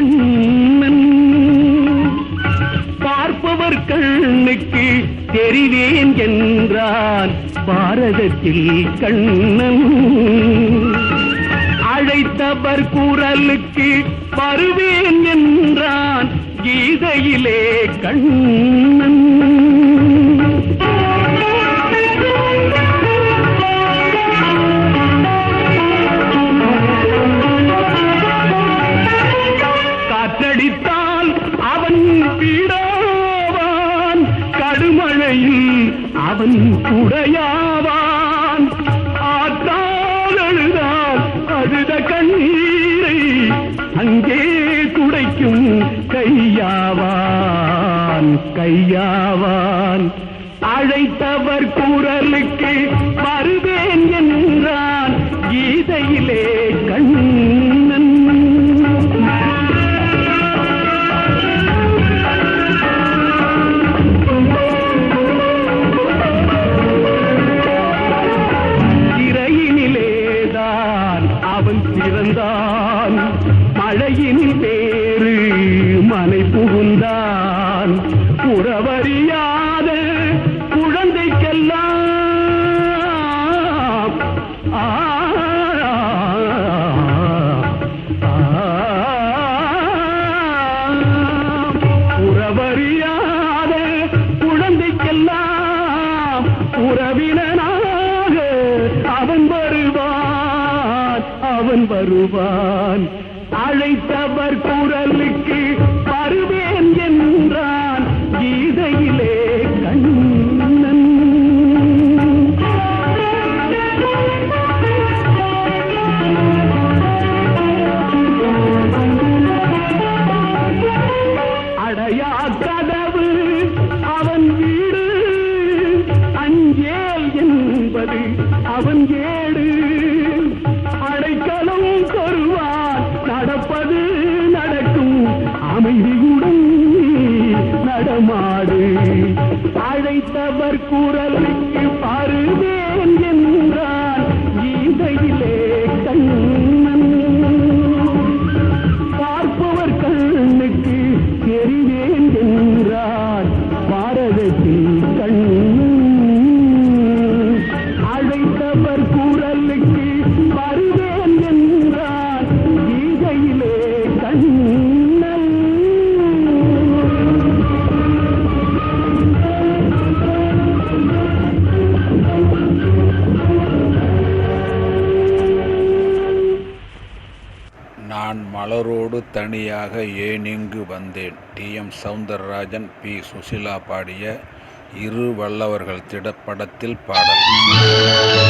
கண்ணன். பார்ப்பவர் கண்ணுக்கு தெரிவேன் என்றான் பாரதத்தில் கண்ணன். அழைத்தவர் குரலுக்கு வருவேன் என்றான் கீதையிலே கண்ணன். அவன் உடையாவான். ஆற்றால் அழுதால் அழுத கண்ணீரை அங்கே துடைக்கும் கையாவான் கையாவான். அழைத்தவர் குரலுக்கு வருவேன் என்றான். கீதையிலே கண்ணன் மழையினில் பேரு மனை புகுந்தான் புறவறியாத குழந்தைக்கெல்லாம் உறவறியாத குழந்தைக்கெல்லாம் உறவினனாக அவன் வருவான் அவன் வருவான் அழைத்தவர் குரலுக்கு வருவேன் என்றான். கீதையிலே கண்ணன். அடையா கதவு அவன் வீடு. அஞ்சேல் என்பது அவன் ஏ அமைதியுடன் நடமாடு. அழைத்தவர் குரலை அவரோடு தனியாக ஏனிங்கு வந்தேன்? T. M. Soundararajan P. Susheela பாடிய இரு வல்லவர்கள் திடப்படத்தில் பாடல்.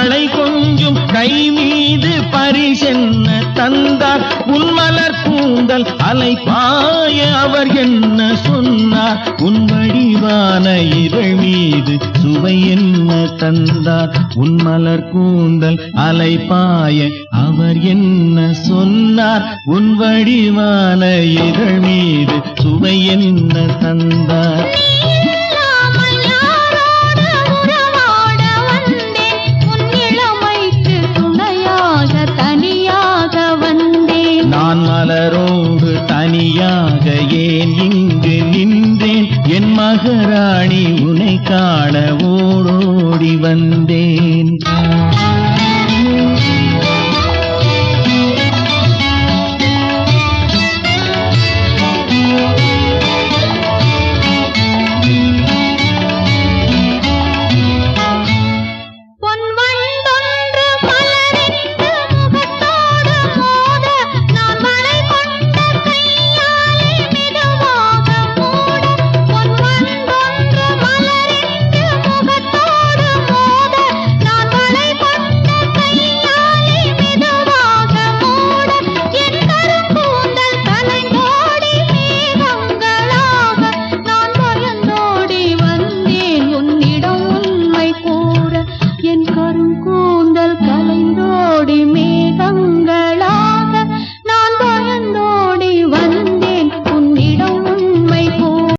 தலை கொஞ்சும் கை மீது பரிசென்ன தந்தார். உன்மலர் கூந்தல் அலை பாய அவர் என்ன சொன்னார்? உன் வடிவான இதழ் மீது சுவை என்ன தந்தார்? உன்மலர் கூந்தல் அலை பாய அவர் என்ன சொன்னார்? உன் வடிவான இதழ் மீது சுவை என்ன தந்தார்? ஏன் இங்கு நின்றேன்? என் மகராணி உனை காண ஓடோடி வந்தேன்.